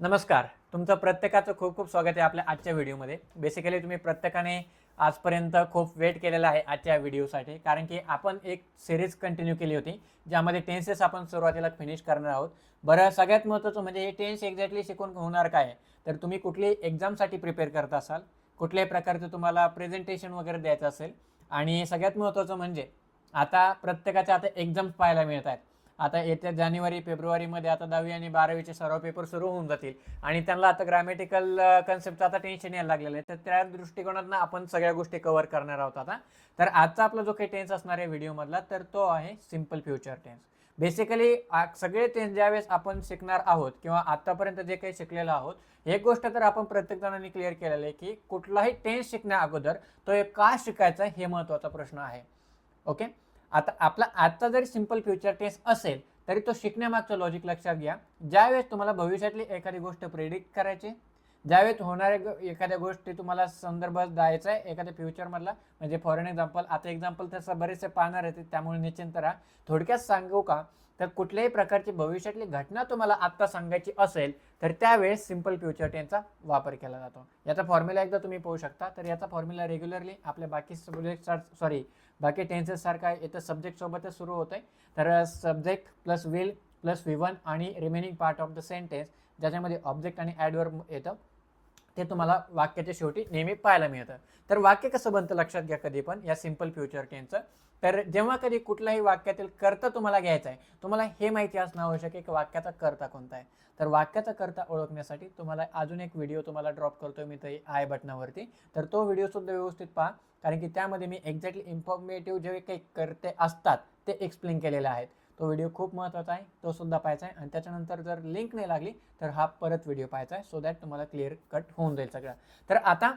नमस्कार. तुमचं प्रत्येकाचं खूप खूप स्वागत आहे आपल्या आजच्या व्हिडिओमध्ये. बेसिकली तुम्ही प्रत्येकाने आजपर्यंत खूप वेट केलेला आहे आजच्या व्हिडिओसाठी कारण की आपण एक सिरीज कंटिन्यू केली होती ज्यामध्ये टेन्सेस आपण सुरुवातीला फिनिश करणार आहोत. बरं सगळ्यात महत्त्वाचं म्हणजे हे टेन्स एक्झॅक्टली शिकून होणार काय? आहे? तर तुम्ही कुठली एक्झामसाठी प्रिपेअर करत असाल कुठल्याही प्रकारचं तुम्हाला प्रेझेंटेशन वगैरे द्यायचं असेल आणि सगळ्यात महत्त्वाचं म्हणजे आता प्रत्येकाच्या आता एक्झाम्स पाहायला मिळत आहेत. आता येत्या जानेवारी फेब्रुवारीमध्ये आता दहावी आणि बारावीचे सर्व पेपर सुरू होऊन जातील. आणि त्यांना आता ग्रॅमॅटिकल कन्सेप्टचं आता टेन्शन यायला लागलेलं आहे. तर त्या दृष्टिकोनातून आपण सगळ्या गोष्टी कव्हर करणार आहोत आता. तर आजचा आपला जो काही टेन्स असणार आहे व्हिडिओमधला तर तो आहे सिंपल फ्युचर टेन्स बेसिकली सगळे टेन्स ज्यावेळेस आपण शिकणार आहोत किंवा आतापर्यंत जे काही शिकलेलो आहोत एक गोष्ट तर आपण प्रत्येक जणांनी क्लिअर केलेलं आहे की कुठलाही टेन्स शिकण्या अगोदर तो एक का शिकायचा हे महत्त्वाचा प्रश्न आहे. ओके आता आपला आजचा जरी सिंपल फ्युचर टेस्ट असेल तरी तो शिकण्यामागचं लॉजिक लक्षात घ्या. ज्यावेळेस तुम्हाला भविष्यातली एखादी गोष्ट प्रेडिक्ट करायची ज्यावेळेस होणाऱ्या एखाद्या गोष्टी तुम्हाला संदर्भ द्यायचा आहे एखाद्या फ्युचरमधला म्हणजे फॉर एन एक्झाम्पल आता एक्झाम्पल तसं बरेचसे पाहणार आहेत त्यामुळे निश्चिंत राहा. थोडक्यात सांगू का तर कुठल्याही प्रकारची भविष्यातली घटना तुम्हाला आत्ता सांगायची असेल तर त्यावेळेस सिंपल फ्युचर टेनचा वापर केला जातो. याचा फॉर्म्युला एकदा तुम्ही पाहू शकता. तर याचा फॉर्म्युला रेग्युलरली आपल्या बाकी सब्जेक्ट सॉरी बाकी टेन्सेससारखा इथं सब्जेक्टसोबतच सुरू होत आहे तर subject plus will plus V one one आणि remaining part of the sentence ज्याच्यामध्ये ऑब्जेक्ट आणि ॲडवर येतं. ते तुम्हाला वाक्याच्या शेवटी नेहमी पाहायला मिळतं. तर वाक्य कसं बनतं लक्षात घ्या कधी पण या सिंपल फ्युचर टेनचं तर जेव्हा कधी कुठल्याही वाक्यातील कर्ता तुम्हाला घ्यायचा आहे तुम्हाला हे माहिती असणं आवश्यक आहे की वाक्याचा कर्ता कोणता आहे. तर वाक्याचा कर्ता ओळखण्यासाठी तुम्हाला अजून एक व्हिडिओ तुम्हाला ड्रॉप करतो मी ते आय बटनावरती तर तो व्हिडिओ सुद्धा व्यवस्थित पहा कारण की त्यामध्ये मी एक्झॅक्टली इन्फॉर्मेटिव्ह जे काही कर्ते असतात ते एक्सप्लेन केलेले आहेत. तो व्हिडिओ खूप महत्त्वाचा आहे तो सुद्धा पाहायचा आहे आणि त्याच्यानंतर जर लिंक नाही लागली तर हा परत व्हिडिओ पाहायचा आहे सो दॅट तुम्हाला क्लिअर कट होऊन जाईल सगळं. तर आता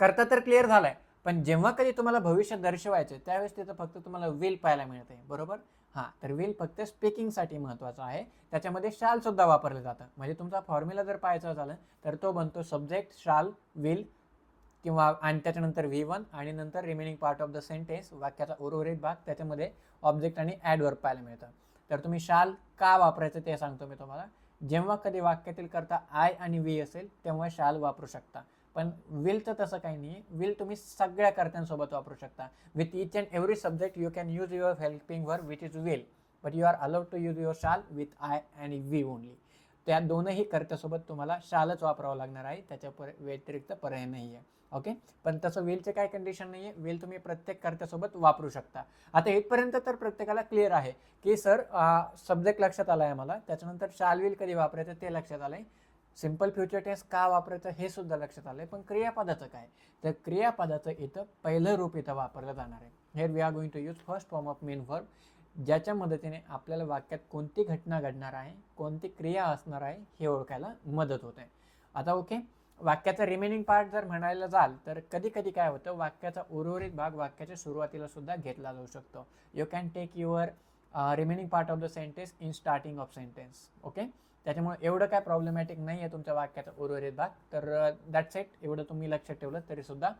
करता तर क्लिअर झालाय पण जेव्हा कधी तुम्हाला भविष्य दर्शवायचं आहे, त्यावेळेस तिथं फक्त तुम्हाला विल पाहायला मिळते बरोबर? हां तर विल फक्त स्पीकिंगसाठी महत्त्वाचं आहे. त्याच्यामध्ये शालसुद्धा वापरलं जातं. म्हणजे तुमचा फॉर्म्युला जर पाहायचा झालं तर तो बनतो सब्जेक्ट शाल विल किंवा आणि त्याच्यानंतर व्ही वन आणि नंतर remaining part of the sentence वाक्याचा उर्वरित भाग त्याच्यामध्ये ऑब्जेक्ट आणि ॲडवर पाहायला मिळतं. तर तुम्ही शाल का वापरायचं ते सांगतो मी तुम्हाला. जेव्हा कधी वाक्यातील करता आय आणि वी असेल तेव्हा शाल वापरू शकता. पण विलचं तसं काही नाही विल तुम्ही सगळ्या कर्त्यांसोबत वापरू शकता. With each and every subject you can use your helping verb which is will but you are allowed to use your shall with I and we only त्या दोनही कर्त्यासोबत तुम्हाला शालच वापरावं लागणार आहे. त्याच्या पर व्यतिरिक्त पर्याय नाही आहे ओके पण तसं विलचे काय कंडिशन नाही आहे वेल तुम्ही प्रत्येक कर्त्यासोबत वापरू शकता. आता इथपर्यंत तर प्रत्येकाला क्लिअर आहे की सर सब्जेक्ट लक्षात आला आहे मला त्याच्यानंतर शाल विल कधी वापरायचं ते लक्षात आलं आहे सिंपल फ्युचर टेन्स का वापरायचं हे सुद्धा लक्षात आलं आहे पण क्रियापदाचं काय? तर क्रियापदाचं इथं पहिलं रूप इथं वापरलं जाणार आहे. Here we are going to use first form of main verb ज्याच्या मदतीने आपल्याला वाक्यात कोणती घटना घडणार आहे कोणती क्रिया असणार आहे हे ओळखायला मदत होते. आता ओके वाक्याचा रिमेनिंग पार्ट जर म्हणायला जाल तर कधी कधी काय होतं वाक्याचा उर्वरित भाग वाक्याच्या सुरुवातीला सुद्धा घेतला जाऊ शकतो. You can take your remaining part of the sentence in starting of sentence okay? त्याच्यामुळे एवढं काय प्रॉब्लेमॅटिक नाही आहे तुमच्या वाक्याचा उर्वरित भाग तर uh, दॅट्स इट एवढं तुम्ही लक्षात ठेवलं तरी सुद्धा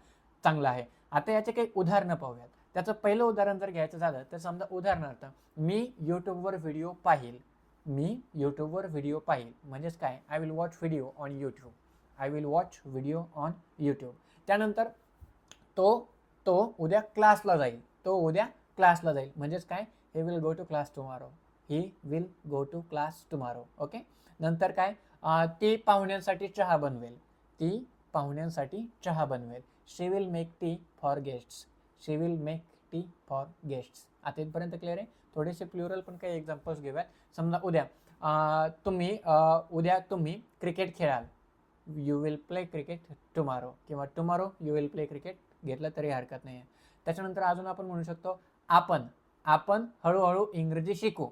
चांगलं आहे. आता याचे काही उदाहरणं पाहूयात. त्याचं पहिलं उदाहरण जर घ्यायचं झालं तर समजा उदाहरणार्थ मी यूट्यूबवर व्हिडिओ पाहील. मी यूट्यूबवर व्हिडिओ पाहील. म्हणजेच काय? I will watch video on YouTube I will watch video on YouTube त्यानंतर तो तो उद्या क्लासला जाईल. तो उद्या क्लासला जाईल. म्हणजेच काय? He will go to class tomorrow he will go to class tomorrow okay नंतर काय? ती पाहुण्यांसाठी चहा बनवेल. ती पाहुण्यांसाठी चहा बनवेल. She will make tea for guests she will make tea for guests आता इथपर्यंत क्लिअर आहे? थोडेसे प्लुरल पण काही एक्झाम्पल्स घेऊयात. समजा उद्या तुम्ही उद्या तुम्ही cricket खेळाल. You will play cricket tomorrow किंवा tomorrow you will play cricket घेतलं तरी हरकत नाही आहे त्याच्यानंतर अजून आपण म्हणू शकतो आपण आपण हळूहळू इंग्रजी शिकू.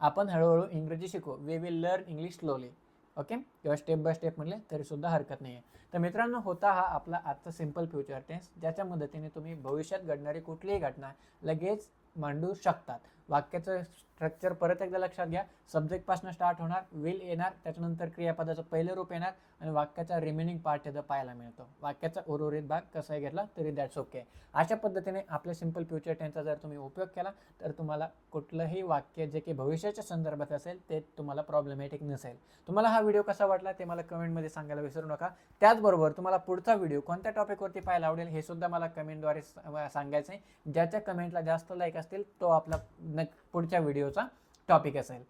आपण हळूहळू इंग्रजी शिकू. We will learn English slowly okay? किंवा स्टेप बाय स्टेप म्हणले तरी सुद्धा हरकत नाही आहे तर मित्रांनो होता हा आपला आजचा सिंपल फ्युचर टेन्स ज्याच्या मदतीने तुम्ही भविष्यात घडणारी कुठलीही घटना लगेच मांडू शकतात. वाक्याचं स्ट्रक्चर परत एकदा लक्षात घ्या. सब्जेक्टपासून स्टार्ट होणार विल येणार त्याच्यानंतर क्रियापदाचं पहिलं रूप येणार आणि वाक्याचा रिमेनिंग पार्ट तिथं पाहायला मिळतो. वाक्याचा उर्वरित भाग कसाही घेतला तरी दॅट्स ओके अशा पद्धतीने आपल्या सिंपल फ्युचर टेन्सचा जर तुम्ही उपयोग केला तर तुम्हाला कुठलंही वाक्य जे की भविष्याच्या संदर्भात असेल ते तुम्हाला प्रॉब्लेमॅटिक नसेल. तुम्हाला हा व्हिडिओ कसा वाटला ते मला कमेंटमध्ये सांगायला विसरू नका. त्याचबरोबर तुम्हाला पुढचा व्हिडिओ कोणत्या टॉपिकवरती पाहायला आवडेल हे सुद्धा मला कमेंटद्वारे सांगायचं आहे ज्याच्या कमेंटला जास्त लाईक असतील तो आपला न पुढच्या व्हिडिओचा टॉपिक असेल.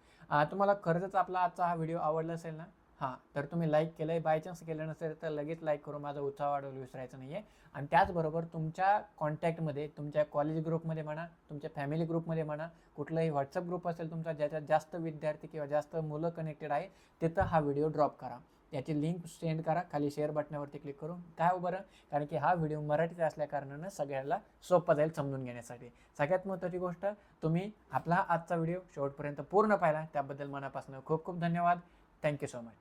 तुम्हाला खरंच आपला आजचा हा व्हिडिओ आवडला असेल ना? हां तर तुम्ही लाईक केलं आहे बाय चान्स केलं नसेल तर लगेच लाईक करून माझा उत्साह वाढवलं विसरायचं नाही आहे आणि त्याचबरोबर तुमच्या कॉन्टॅक्टमध्ये तुमच्या कॉलेज ग्रुपमध्ये म्हणा तुमच्या फॅमिली ग्रुपमध्ये म्हणा कुठलाही व्हॉट्सअप ग्रुप असेल तुमचा ज्याच्यात जास्त विद्यार्थी किंवा जास्त मुलं कनेक्टेड आहे तिथं हा व्हिडिओ ड्रॉप करा. याची लिंक सेंड करा. खाली शेअर बटनावरती क्लिक करून. काय हो बरं कारण की हा व्हिडिओ मराठीत असल्या कारणानं सगळ्याला सोपं जाईल समजून घेण्यासाठी. सगळ्यात महत्त्वाची गोष्ट तुम्ही आपला आजचा व्हिडिओ शेवटपर्यंत पूर्ण पाहिला. त्याबद्दल मनापासून खूप खूप धन्यवाद. Thank you so much